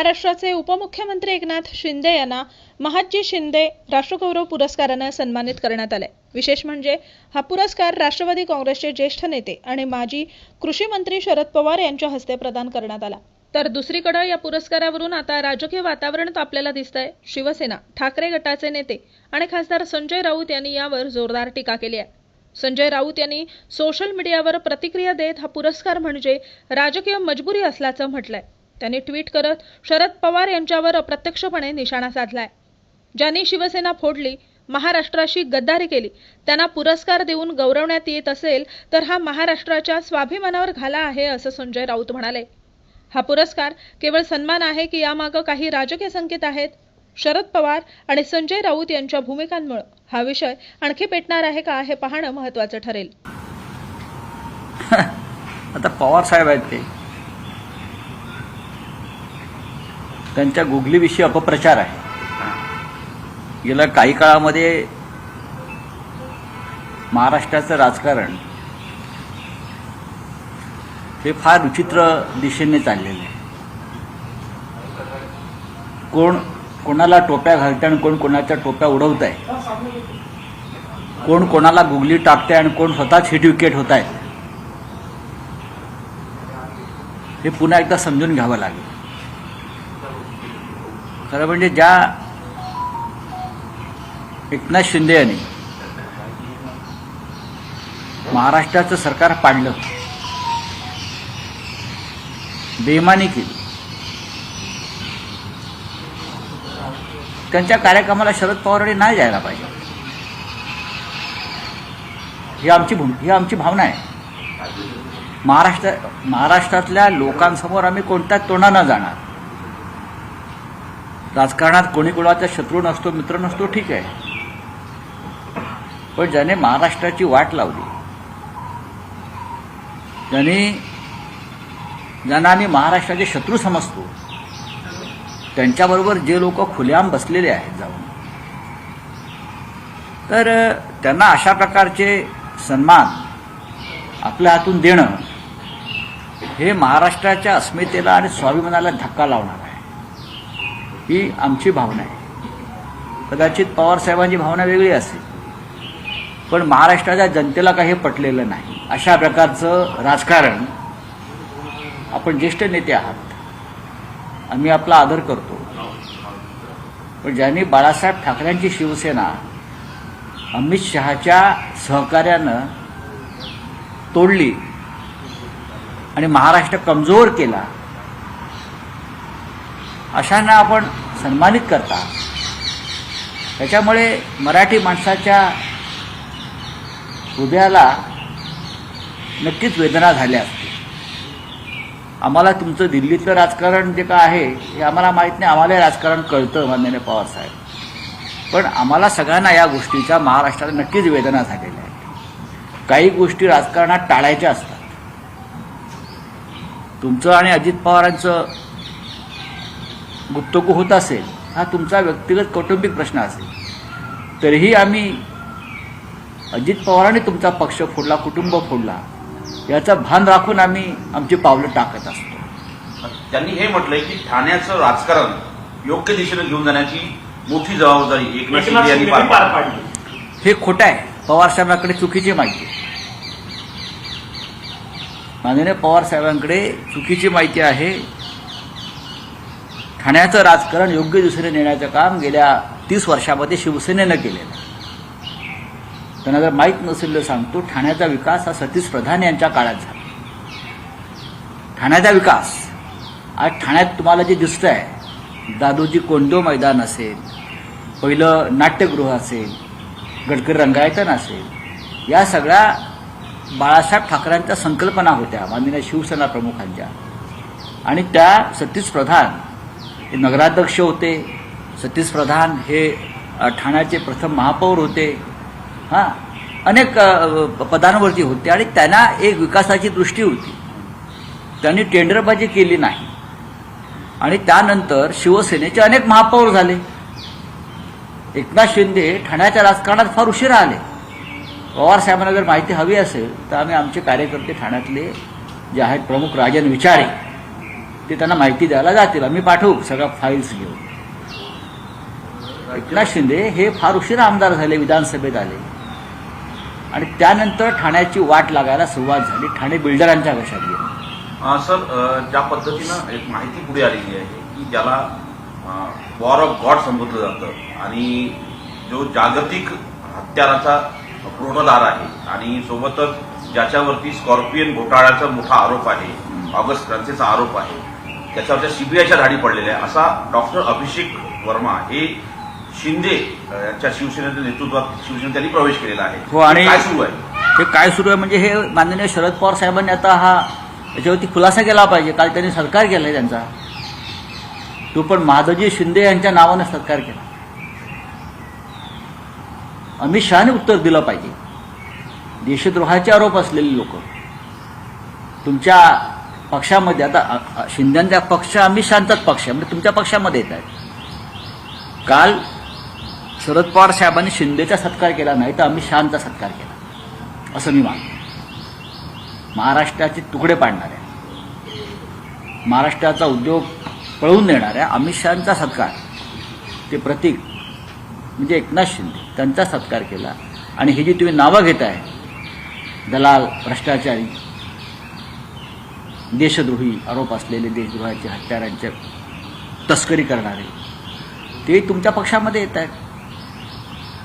महाराष्ट्राचे उपमुख्यमंत्री एकनाथ शिंदे यांना महादजी शिंदे राष्ट्रगौरव पुरस्कारानं सन्मानित करण्यात आलंय. विशेष म्हणजे हा पुरस्कार राष्ट्रवादी काँग्रेसचे ज्येष्ठ नेते आणि माजी कृषी मंत्री शरद पवार यांच्या हस्ते प्रदान करण्यात आला. तर दुसरीकडे या पुरस्कारावरून आता राजकीय वातावरण तापलेलं दिसतंय. शिवसेना ठाकरे गटाचे नेते आणि खासदार संजय राऊत यांनी यावर जोरदार टीका केली आहे. संजय राऊत यांनी सोशल मीडियावर प्रतिक्रिया देत हा पुरस्कार म्हणजे राजकीय मजबुरी असल्याचं म्हटलंय. त्यांनी ट्विट करत शरद पवार यांच्यावर अप्रत्यक्षपणे निशाणा साधलाय. ज्यांनी शिवसेना फोडली महाराष्ट्राशी गद्दारी केली त्यांना पुरस्कार देऊन गौरवण्यात येत असेल तर हा महाराष्ट्राच्या स्वाभिमानावर घाला आहे असं संजय राऊत म्हणाले. हा पुरस्कार केवळ सन्मान आहे की यामागं काही राजकीय संकेत आहेत? शरद पवार आणि संजय राऊत यांच्या भूमिकांमुळे हा विषय आणखी पेटणार आहे का हे पाहणं महत्वाचं ठरेल. आता पवार साहेब आहेत ते. त्यांच्या गुगलीविषयी अपप्रचार आहे. गेल्या काही काळामध्ये महाराष्ट्राचं राजकारण हे फार विचित्र दिशेने चाललेलं आहे. कोण कोणाला टोप्या घालते आणि कोण कोणाच्या टोप्या उडवत आहे कोण कोणाला गुगली टाकते आणि कोण स्वतःच हिट विकेट होत आहे हे पुन्हा एकदा समजून घ्यावं लागेल. खरं म्हणजे ज्या एकनाथ शिंदे यांनी महाराष्ट्राचं सरकार पाडलं बेमानी केली त्यांच्या कार्यक्रमाला शरद पवारांनी नाही जायला पाहिजे. ही आमची भूम ही आमची भावना आहे. महाराष्ट्र महाराष्ट्रातल्या लोकांसमोर आम्ही कोणत्याच तोंडानं जाणार? राजकारणात कोणी कोणाचा शत्रू नसतो मित्र नसतो ठीक आहे. पण ज्याने महाराष्ट्राची वाट लावली ज्यांनी ज्यांना आम्ही महाराष्ट्राचे शत्रू समजतो त्यांच्याबरोबर जे लोक खुलेआम बसलेले आहेत जाऊन तर त्यांना अशा प्रकारचे सन्मान आपल्या हातून देणं हे महाराष्ट्राच्या अस्मितेला आणि स्वाभिमानाला धक्का लावणार आहे. ही आमची भावना आहे. कदाचित पवारसाहेबांची भावना वेगळी असेल. पण महाराष्ट्राच्या जनतेला काही पटलेलं नाही. अशा प्रकारचं राजकारण आपण ज्येष्ठ नेते आहात. आम्ही आपला आदर करतो. पण ज्यांनी बाळासाहेब ठाकरेंची शिवसेना अमित शहाच्या सहकार्यानं तोडली आणि महाराष्ट्र कमजोर केला अशांना आपण सन्मानित करता. त्याच्यामुळे मराठी माणसाच्या हृदयाला नक्कीच वेदना झाल्या असतील. आम्हाला तुमचं दिल्लीतलं राजकारण जे का आहे हे आम्हाला माहीत नाही. आम्हालाही राजकारण कळतं माननीय पवारसाहेब पण आम्हाला सगळ्यांना या गोष्टीच्या महाराष्ट्राला नक्कीच वेदना झालेल्या आहेत. काही गोष्टी राजकारणात टाळायच्या असतात. तुमचं आणि अजित पवारांचं गुप्तगू होत असेल हा तुमचा व्यक्तिगत कौटुंबिक प्रश्न असेल. तरीही आम्ही अजित पवारांनी तुमचा पक्ष फोडला कुटुंब फोडला याचं भान राखून आम्ही आमची पावलं टाकत असतो. त्यांनी हे म्हटलंय की ठाण्याचं राजकारण योग्य दिशेने घेऊन जाण्याची मोठी जबाबदारी एकनाथ एकनाथ शिंदे यांनी शिंदे पार पार पाडली. पाडली. हे खोटं आहे. पवार साहेबांकडे चुकीची माहिती आहे. माननीय पवार साहेबांकडे चुकीची माहिती आहे. ठाण्याचं राजकारण योग्य दिशेने नेण्याचं काम गेल्या तीस वर्षामध्ये शिवसेनेनं केलेलं आहे. त्यांना जर माहीत नसेल तर सांगतो ठाण्याचा विकास हा सतीश प्रधान यांच्या काळात झाला. ठाण्याचा विकास आज ठाण्यात तुम्हाला जे दिसतं आहे दादोजी कोंडो मैदान असेल पहिलं नाट्यगृह असेल गडकरी रंगायतन असेल या सगळ्या बाळासाहेब ठाकरेंच्या संकल्पना होत्या माननीय शिवसेना प्रमुखांच्या. आणि त्या सतीश प्रधान नगराध्यक्ष होते सतीश प्रधान हे ठाण्याचे प्रथम महापौर होते. हां अनेक पदांवरती होते आणि त्यांना एक विकासाची दृष्टी होती. त्यांनी टेंडरबाजी केली नाही. आणि त्यानंतर शिवसेनेचे अनेक महापौर झाले. एकनाथ शिंदे ठाण्याच्या राजकारणात फार उशिरा आले. पवार साहेबांना जर माहिती हवी असेल तर आम्ही आमचे कार्यकर्ते ठाण्यातले जे आहेत प्रमुख राजन विचारे. ते त्यांना माहिती द्यायला जातील. आम्ही पाठवू सगळ्या फाईल्स घेऊन. एकनाथ शिंदे हे फार उशिरा आमदार झाले विधानसभेत आले. आणि त्यानंतर ठाण्याची वाट लागायला सुरुवात झाली. ठाणे बिल्डरांच्या घशात गेली? सर ज्या पद्धतीनं एक माहिती पुढे आलेली आहे की ज्याला वॉर ऑफ गॉड संबोधलं जातं. आणि जो जागतिक हत्याराचा पुरवठादार आहे आणि सोबतच ज्याच्यावरती स्कॉर्पियन घोटाळ्याचा मोठा आरोप आहे ऑगस्ट क्रांतीचा आरोप आहे त्याच्यावरच्या सीबीआयच्या धाडी पडलेल्या आहे असा डॉक्टर अभिषेक वर्मा हे शिंदे यांच्या शिवसेनेच्या नेतृत्वात शिवसेनेत त्यांनी प्रवेश केलेला आहे. हो, आणि- काय सुरू आहे? हे काय सुरू आहे म्हणजे हे माननीय शरद पवार साहेबांनी आता हा याच्यावरती खुलासा केला पाहिजे. काल त्यांनी सत्कार केलाय त्यांचा. तो पण माधवजी शिंदे यांच्या नावानं सत्कार केला. अमित शहाने उत्तर दिलं पाहिजे. देशद्रोहाचे आरोप असलेले लोक. तुमच्या पक्षामध्ये आता शिंद्यांचा पक्ष आम्ही शहाचाच पक्ष म्हणजे तुमच्या पक्षामध्ये येत आहेत काल शरद पवार साहेबांनी शिंदेचा सत्कार केला नाही तर आम्ही शांतचा सत्कार केला. असं मी मानतो. महाराष्ट्राचे तुकडे पाडणाऱ्या महाराष्ट्राचा उद्योग पळवून देणाऱ्या अमित शहाचा सत्कार ते प्रतीक म्हणजे एकनाथ शिंदे त्यांचा सत्कार केला. आणि ही जी तुम्ही नावं घेत आहे दलाल भ्रष्टाचारी देशद्रोही आरोप असलेले देशद्रोहाचे हत्यारांचे तस्करी करणारे ते तुमच्या पक्षामध्ये येत आहेत.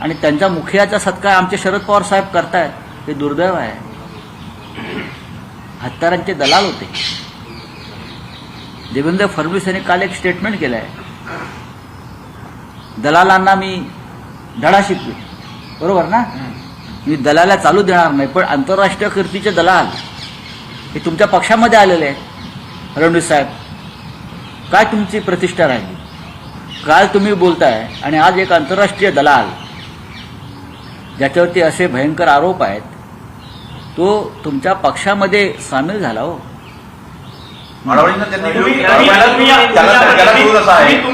आणि त्यांच्या मुखियाचा सत्कार आमचे शरद पवार साहेब करतायत हे दुर्दैव आहे. हत्यारांचे दलाल होते. देवेंद्र फडणवीस यांनी काल एक स्टेटमेंट केलं आहे दलालांना मी धडा शिकवे बरोबर ना? मी दलाला चालू देणार नाही पण आंतरराष्ट्रीय कीर्तीचे दलाल. हे तुमच्या पक्षामध्ये आलेले आहेत फडणवीस साहेब. काय तुमची प्रतिष्ठा राहिली? काल तुम्ही बोलताय आणि आज एक आंतरराष्ट्रीय दलाल ज्याच्यावरती असे भयंकर आरोप आहेत तो तुमच्या पक्षामध्ये सामील झाला हो. तुम्ही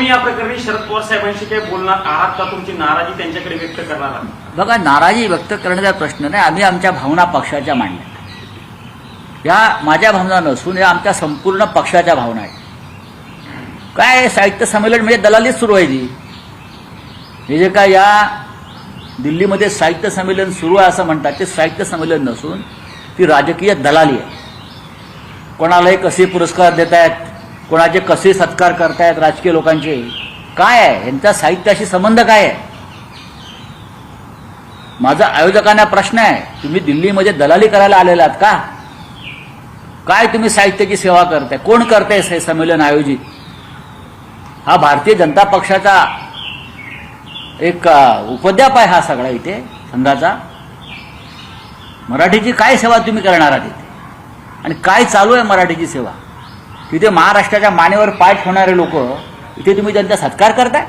या- प्रकरणी शरद पवार साहेबांशी काही बोलणार आहात का? तुमची नाराजी त्यांच्याकडे व्यक्त करणार बघा नाराजी व्यक्त करण्याचा प्रश्न नाही. आम्ही आमच्या भावना पक्षाच्या मांडल्या. या माझ्या भावना नसून या आमच्या संपूर्ण पक्षाच्या भावना आहेत. काय आहे, साहित्य संमेलन म्हणजे दलालीच सुरू आहे जी हे जे काय या दिल्लीमध्ये साहित्य संमेलन सुरू आहे असं म्हणतात ते साहित्य संमेलन नसून ती राजकीय दलाली आहे. कोणालाही कसे पुरस्कार देत आहेत कोणाचे कसे सत्कार करतायत राजकीय लोकांचे काय आहे? यांचा साहित्याशी संबंध काय आहे? माझा आयोजकांना प्रश्न आहे तुम्ही दिल्लीमध्ये दलाली करायला आलेला आहात का? काय तुम्ही साहित्याची सेवा करताय? कोण करताय हे संमेलन आयोजित? हा भारतीय जनता पक्षाचा एक उपद्याप आहे हा सगळा इथे संघाचा. मराठीची काय सेवा तुम्ही करणार आहात इथे? आणि काय चालू आहे मराठीची सेवा? तिथे महाराष्ट्राच्या मानेवर पाय ठेवणारे लोक इथे तुम्ही त्यांचा सत्कार करताय?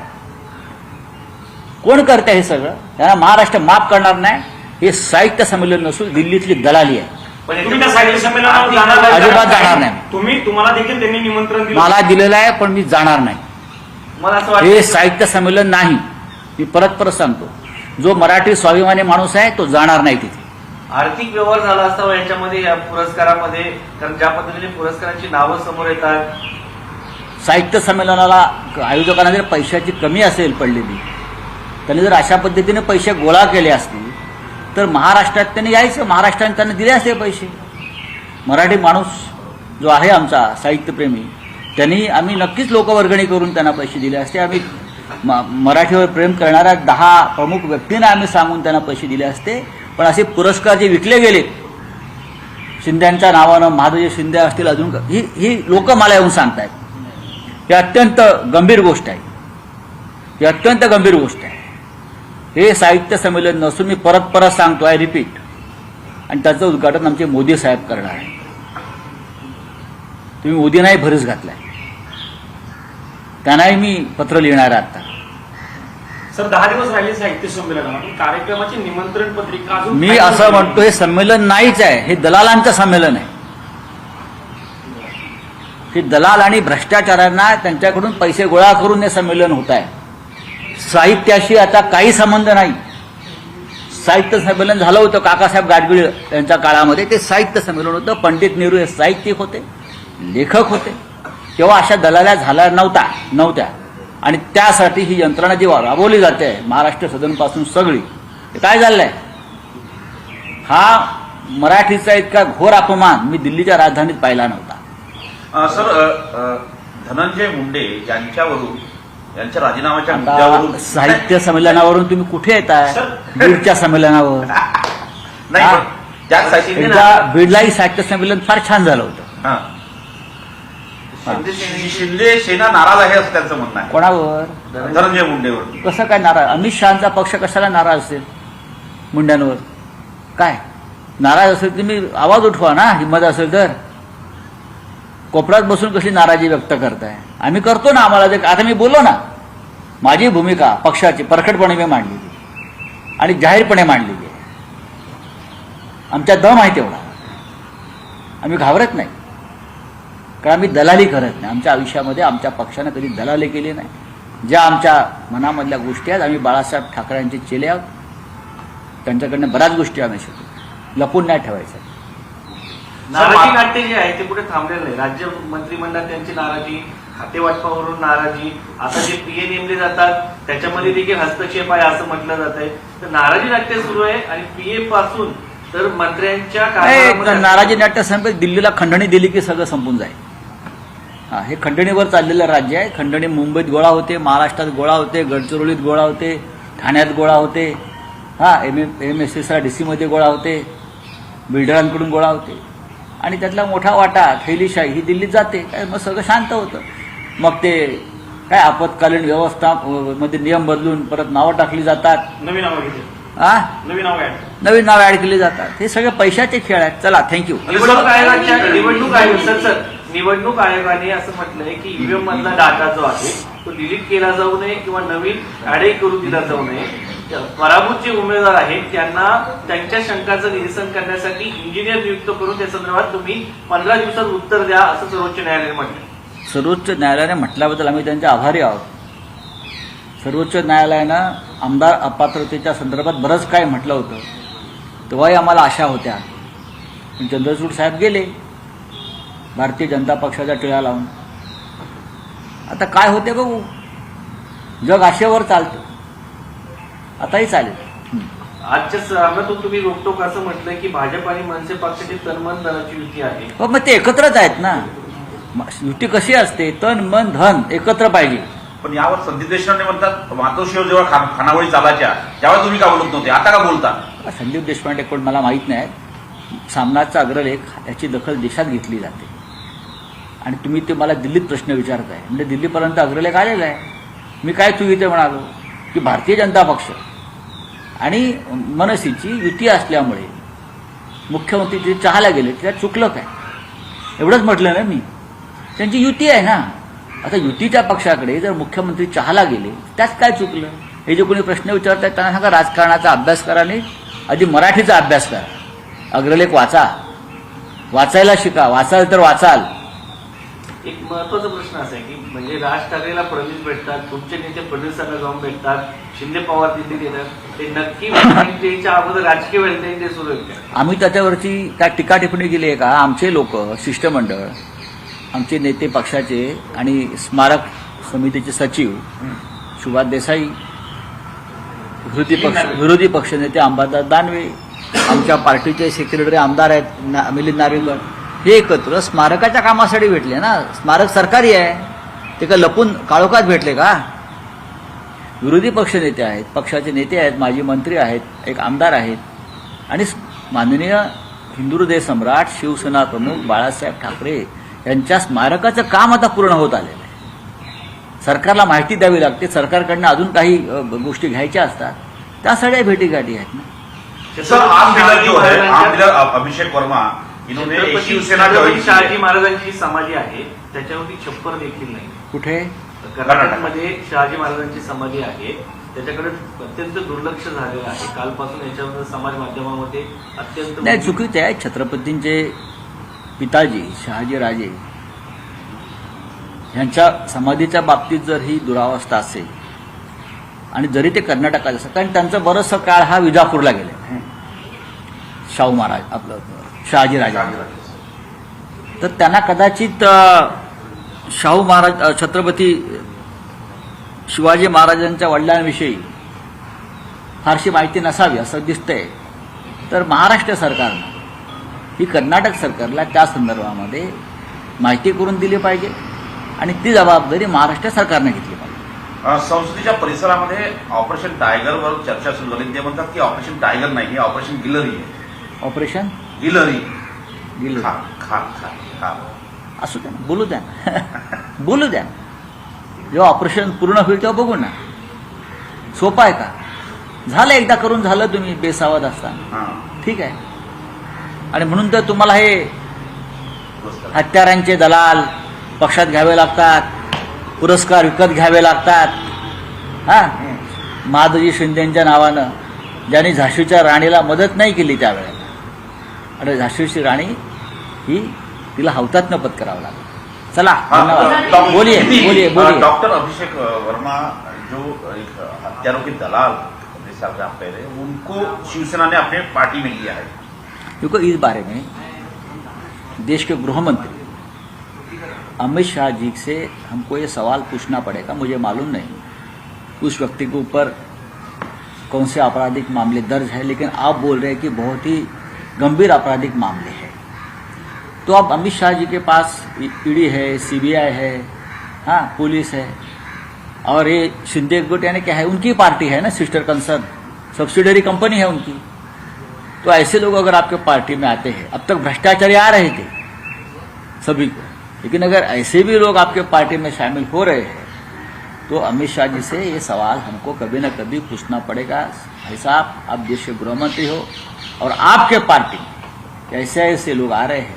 कोण करताय हे सगळं? त्यांना महाराष्ट्र माफ करणार नाही. हे साहित्य संमेलन नसून दिल्लीतली दलाली आहे. तुम्ही त्या साहित्य संमेलनावर जाणार नाही. का? अजिबात जाणार नाही. तुम्ही तुम्हाला देखील त्यांनी निमंत्रण दिलं. मला दिलेलं आहे पण मी जाणार नाही. मला असं हे वाटतं साहित्य संमेलन नाही. मी परत परत सांगतो. जो मराठी स्वाभिमानी माणूस आहे तो जाणार नाही तिथे. आर्थिक व्यवहार झाला असावा याच्यामध्ये या पुरस्कारामध्ये कारण ज्या पद्धतीने पुरस्कारांची नावं समोर येतात. साहित्य संमेलनाला आयोजकांना जर पैशाची कमी असेल पडलेली त्यांनी जर अशा पद्धतीने पैसे गोळा केले असतील तर महाराष्ट्रात त्यांनी यायचं महाराष्ट्राने त्यांना दिले असते पैसे. मराठी माणूस जो आहे आमचा साहित्यप्रेमी त्यांनी आम्ही नक्कीच लोकवर्गणी करून त्यांना पैसे दिले असते. आम्ही म- मराठीवर प्रेम करणाऱ्या दहा प्रमुख व्यक्तींना आम्ही सांगून त्यांना पैसे दिले असते. पण असे पुरस्कार जे विकले गेले शिंद्यांच्या नावानं महादजी शिंदे असतील अजून ही ही लोक मला येऊन सांगतायत. ही अत्यंत गंभीर गोष्ट आहे. ही अत्यंत गंभीर गोष्ट आहे. हे साहित्य संमेलन नसून मी परत परत सांगतो आय रिपीट आणि त्याचं उद्घाटन आमचे मोदी साहेब करणार आहे तुम्ही मोदींनाही भरीस घातलाय. त्यांनाही मी पत्र लिहिणार आहे आता. सर दहा दिवस राहिले साहित्य संमेलनावर कार्यक्रमाची निमंत्रण पत्रिका मी असं नाही. म्हणतो हे संमेलन नाहीच आहे. हे दलालांचं संमेलन आहे. हे दलाल आणि भ्रष्टाचारांना त्यांच्याकडून पैसे गोळा करून हे संमेलन होत आहे. साहित्याशी आता काही संबंध नाही. साहित्य संमेलन झालं होतं काकासाहेब गाडगिळ यांच्या काळामध्ये. ते साहित्य संमेलन होतं. पंडित नेहरू हे साहित्यिक होते लेखक होते. तेव्हा अशा दलाल्या झाल्या नव्हता नव्हत्या. आणि त्यासाठी ही यंत्रणा जी राबवली जाते महाराष्ट्र सदनपासून सगळी काय झालंय? हा मराठीचा इतका घोर अपमान मी दिल्लीच्या राजधानीत पाहिला नव्हता. सर धनंजय मुंडे यांच्यावरून यांच्या राजीनाम्याच्या मुद्द्यावरून साहित्य संमेलनावरून तुम्ही कुठे येताय. बीडच्या संमेलनावर. नाही हा. एकदा बीडलाही साहित्य संमेलन फार छान झालं होतं. शिंदे सेना नाराज आहे असं त्यांचं म्हणणं आहे. कोणावर? धनंजय मुंडेवर कसं काय नाराज? अमित शहाचा पक्ष कशाला नाराज असेल मुंड्यांवर? काय? नाराज असेल तुम्ही आवाज उठवा ना हिंमत असेल तर. कोपऱ्यात बसून कशी नाराजी व्यक्त करताय? आम्ही करतो ना आम्हाला आता मी बोललो ना माझी भूमिका पक्षाची परखडपणे मी मांडलेली आणि जाहीरपणे मांडलेली आहे आमच्या दम आहे तेवढा. आम्ही घाबरत नाही. कारण आम्ही दलाली करत नाही. आमच्या आयुष्यामध्ये आमच्या पक्षानं कधी दलाली केली नाही. ज्या आमच्या मनामधल्या गोष्टी आहेत आम्ही बाळासाहेब ठाकरेंचे चेले आहोत. त्यांच्याकडनं बऱ्याच गोष्टी आम्ही शिकतो लपून नाही ठेवायचं. नाराजी नाट्य जे आहे ते कुठे थांबलेलं आहे राज्य मंत्रिमंडळात त्यांची नाराजी खातेवाटपावरून नाराजी. आता जे पीए नेमले जातात त्याच्यामध्ये देखील हस्तक्षेप आहे असं म्हटलं जात आहे तर नाराजी नाट्य सुरू आहे आणि पीए पासून तर मंत्र्यांच्या नाराजी नाट्य संपेल दिल्लीला खंडणी दिली की सगळं संपून जाईल. हा हे खंडणीवर चाललेलं राज्य आहे. खंडणी मुंबईत गोळा होते महाराष्ट्रात गोळा होते गडचिरोलीत गोळा होते ठाण्यात गोळा होते. हा एम एम एस एसला डी सीमध्ये गोळा होते बिल्डरांकडून गोळा होते. आणि त्यातला मोठा वाटा थैलीशाही ही दिल्लीत जाते. काय मग सगळं शांत होतं. मग ते काय आपत्कालीन व्यवस्था मध्ये नियम बदलून परत नावं टाकली जातात. नवीन नाव घेतले. हा नवीन नाव ऍड नवीन नाव ऍड केली जातात. हे सगळे पैशाचे खेळ आहेत. चला थँक्यू निवडणूक आयोगाच्या निवडणूक आयोग सर सर निवडणूक आयोगाने असं म्हटलंय की ईव्हीएम मधला डाटा जो आहे तो डिलीट केला जाऊ नये किंवा नवीन ऍडही करू दिला जाऊ नये. पराभूत जे उमेदवार आहेत. त्यांना त्यांच्या शंकाचं निरसन करण्यासाठी इंजिनियर नियुक्त करून त्या संदर्भात तुम्ही पंधरा दिवसात उत्तर द्या असं सर्वोच्च न्यायालयाने म्हटलं सर्वोच्च न्यायालयाने म्हटल्याबद्दल आम्ही त्यांचे आभारी आहोत. सर्वोच्च न्यायालयानं आमदार अपात्रतेच्या संदर्भात बरंच काय म्हटलं होतं. तेव्हाही आम्हाला आशा होत्या. पण चंद्रचूड साहेब गेले. भारतीय जनता पक्षाच्या टिळा लावून. आता काय होते बघू. जग आशेवर चालतं. आताही चालेल. आजच्या सभातून तुम्ही रोकटोक असं म्हटलंय की भाजप आणि मनसे पक्षाची तन्मन धनाची युती आहे. हो मग ते एकत्रच आहेत ना. युती कशी असते तन मन धन एकत्र पाहिजे पण यावर संदीप देशपांडे म्हणतात मातोश्रीवर जेव्हा खा- खानावळी चालायच्या त्यावेळेस तुम्ही का बोलत नव्हते? आता का बोलता? संदीप देशपांडे कोण मला माहीत नाही. सामनाचा अग्रलेख याची दखल देशात घेतली जाते. आणि तुम्ही ते मला दिल्लीत प्रश्न विचारताय. म्हणजे दिल्लीपर्यंत अग्रलेख आलेला आहे. मी काय चुकीचं म्हणालो? की भारतीय जनता पक्ष. आणि मनसेची युती असल्यामुळे मुख्यमंत्री जे चहाला गेले त्यात चुकलं काय? एवढंच म्हटलं ना मी. त्यांची युती आहे ना. आता युतीच्या पक्षाकडे जर मुख्यमंत्री चहाला गेले त्यात काय चुकलं? हे जे कोणी प्रश्न विचारतात त्यांना सांगा राजकारणाचा अभ्यास करा आणि आधी मराठीचा अभ्यास करा. अग्रलेख वाचा. वाचायला शिका. वाचाल तर वाचाल. एक महत्त्वाचा प्रश्न असा आहे की म्हणजे राज ठाकरेला फडणवीस भेटतात तुमचे नेते फडणवीसांना जाऊन भेटतात शिंदे पवार दिल्लीत येतात ते नक्की अगोदर राजकीय वेळेत ते सुरू आहेत? आम्ही त्याच्यावरची काय टीका टिप्पणी केली आहे का? आमचे लोक शिष्टमंडळ आमचे नेते पक्षाचे आणि स्मारक समितीचे सचिव सुभाष देसाई विरोधी पक्ष विरोधी पक्षनेते अंबादास दानवे आमच्या पार्टीचे सेक्रेटरी आमदार आहेत ना- मिलिंद नार्वेकर. हे एकत्र स्मारकाच्या कामासाठी भेटले ना? स्मारक सरकारी आहे. ते का लपून काळोखात भेटले का? विरोधी पक्षनेते आहेत पक्षाचे नेते आहेत माजी मंत्री आहेत एक आमदार आहेत. आणि माननीय हिंदू हृदय सम्राट शिवसेना प्रमुख बाळासाहेब ठाकरे यांच्या स्मारकाचं काम आता पूर्ण होत आलेलं आहे. सरकारला माहिती द्यावी लागते. सरकारकडनं अजून काही गोष्टी घ्यायच्या असतात. त्या सगळ्या भेटीगाठी आहेत ना. सर आम डीलर जो है आम महाराजांच्या- डीलर अ- अभिषेक वर्मा शिवसेना शहाजी महाराजांची समाधी आहे. त्याच्यावरती छप्पर देखील नाही. कुठे? कर्नाटकमध्ये शहाजी महाराजांची समाधी आहे. त्याच्याकडे अत्यंत दुर्लक्ष झालेलं आहे. कालपासून याच्यावर समाज माध्यमामध्ये अत्यंत नाही चुकीचे आहे. छत्रपतींचे पिताजी शहाजी राजे ह्यांच्या समाधीच्या बाबतीत जर ही दुरावस्था असेल आणि जरी ते कर्नाटकात असेल कारण त्यांचं बरंचसं काळ हा विजापूरला आहे शाहू महाराज आपलं शहाजी राजा. तर त्यांना कदाचित शाहू महाराज छत्रपती शिवाजी महाराजांच्या वडिलांविषयी फारशी माहिती नसावी असं दिसतंय. तर महाराष्ट्र सरकारनं ही कर्नाटक सरकारला त्या संदर्भामध्ये माहिती करून दिली पाहिजे आणि ती जबाबदारी महाराष्ट्र सरकारनं घेतली पाहिजे. संसदेच्या परिसरामध्ये ऑपरेशन टायगरवर चर्चा सुरू झाली. ते म्हणतात की ऑपरेशन टायगर नाही हे ऑपरेशन गिलरी आहे. ऑपरेशन? गिलरी गिल खा खा खा खा. असू द्या ना बोलू द्या ना. बोलू द्या जेव्हा ऑपरेशन पूर्ण होईल तेव्हा बघू ना. सोपं आहे का? झालं एकदा करून झालं तुम्ही बेसावध असताना. हा. ठीक आहे. आणि म्हणून तर तुम्हाला हे. हत्यारांचे दलाल पक्षात घ्यावे लागतात पुरस्कार विकत घ्यावे लागतात. हा? महादजी शिंदेच्या नावानं ज्यांनी झाशीच्या राणीला मदत नाही केली त्यावेळेला. आणि झाशीची राणी ही तिला हौतात्म्य पत्करावं लागलं. चला बोलिए बोलिए अ, बोलिए डॉक्टर अभिषेक वर्मा जो एक हत्यारों के दलाल जैसे आप आप कह रहे हैं उनको शिवसेना ने अपने पार्टी में लिया है देखो इस बारे में। देश के गृह मंत्री अमित शाह जी से हमको ये सवाल पूछना पड़ेगा, मुझे मालूम नहीं। उस व्यक्ति के ऊपर कौन से आपराधिक मामले दर्ज है, लेकिन आप बोल रहे हैं कि बहुत ही गंभीर आपराधिक मामले हैं। तो अब अमित शाह जी के पास ईडी है, सीबीआई है हाँ पुलिस है, और ये शिंदे गुट यानी क्या है, उनकी पार्टी है ना, सिस्टर कंसर्न। सब्सिडरी कंपनी है उनकी। तो ऐसे लोग अगर आपके पार्टी में आते हैं, अब तक भ्रष्टाचारी आ रहे थे, सभी को। लेकिन अगर ऐसे भी लोग आपके पार्टी में शामिल हो रहे हैं तो अमित शाह जी से ये सवाल हमको कभी ना कभी पूछना पड़ेगा। भाई साहब, आप देश के गृहमंत्री हो और आपके पार्टी में ऐसे ऐसे लोग आ रहे हैं,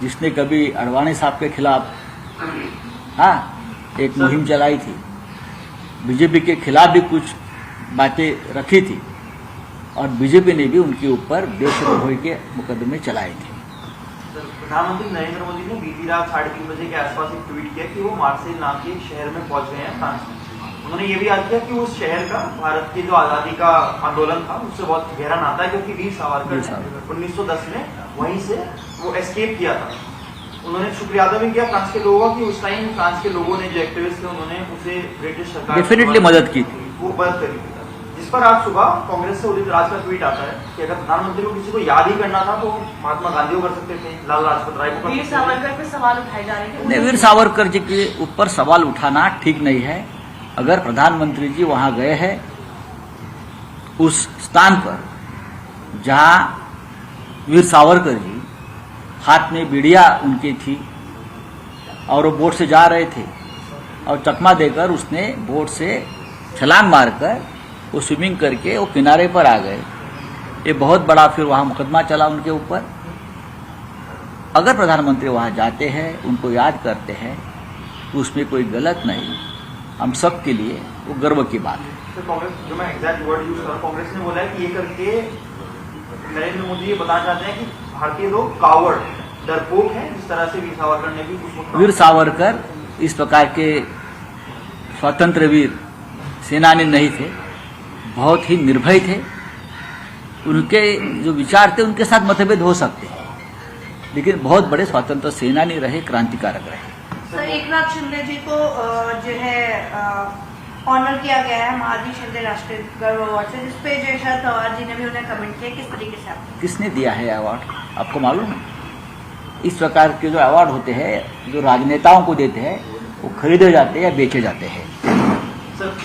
जिसने कभी अडवाणी साहब के खिलाफ हाँ एक मुहिम चलाई थी। बीजेपी के खिलाफ भी कुछ बातें रखी थी। और बीजेपी ने भी उनके ऊपर बेशरम के मुकदमे चलाए थे प्रधानमंत्री नरेंद्र मोदी ने बीती रात साढ़े तीन बजे के आसपास एक ट्वीट किया कि वो मार्सेल नाम के एक शहर में पहुँच गए हैं फ्रांस में उन्होंने ये भी याद किया कि उस शहर का भारत के जो आज़ादी का आंदोलन था उससे बहुत गहरा नाता है क्योंकि वीर वीर सावरकर सावरकर। ने 1910 में वहीं से वो एस्केप किया था उन्होंने शुक्रिया अदा भी किया फ्रांस के लोगों का कि उस टाइम फ्रांस के लोगों ने जो एक्टिविस्ट थे उन्होंने उसे ब्रिटिश सरकार Definitely मदद की थी। वो मदद करी पर आज सुबह कांग्रेस से उदित राज का ट्वीट आता है कि अगर प्रधानमंत्री को किसी को याद ही करना था तो महात्मा गांधी को कर सकते थे लाल लाजपत राय को वीर सावरकर पे सवाल उठाए जा रहे हैं वीर सावरकर जी के ऊपर सवाल उठाना ठीक नहीं है। अगर प्रधानमंत्री जी वहाँ गए हैं उस स्थान पर जहाँ वीर सावरकर जी हाथ में बीड़िया उनकी थी और वो बोट से जा रहे थे और चकमा देकर उसने बोट से छलांग मारकर वो स्विमिंग करके वो किनारे पर आ गए। ये बहुत बड़ा फिर वहाँ मुकदमा चला उनके ऊपर। अगर प्रधानमंत्री वहाँ जाते हैं उनको याद करते हैं तो उसमें कोई गलत नहीं। हम सब के लिए वो गर्व की बात है। कांग्रेस जो मैं एग्जैक्ट वर्ड यूज़ कर कांग्रेस ने बोला है कि ये करके नरेंद्र मोदी ये बताना चाहते हैं कि भारतीय लोग कावर्ड डरपोक हैं जिस तरह से वीर सावरकर ने भी वीर सावरकर इस प्रकार के स्वतंत्र वीर सेनानी नहीं थे। बहुत ही निर्भय थे। उनके जो विचार थे उनके साथ मतभेद हो सकते हैं। लेकिन बहुत बड़े स्वतंत्र सेनानी रहे क्रांतिकारक रहे। सर एक नाथ शिंदे जी को जो है ऑनर किया गया है महाजी शिंदे राष्ट्रीय गर्व अवार्ड से जिसपे जो है शरद पवार जी ने भी उन्हें कमेंट किया किस तरीके से आप किसने दिया है अवार्ड आपको मालूम है? इस प्रकार के जो अवार्ड होते हैं जो राजनेताओं को देते हैं वो खरीदे जाते हैं या बेचे जाते हैं। सर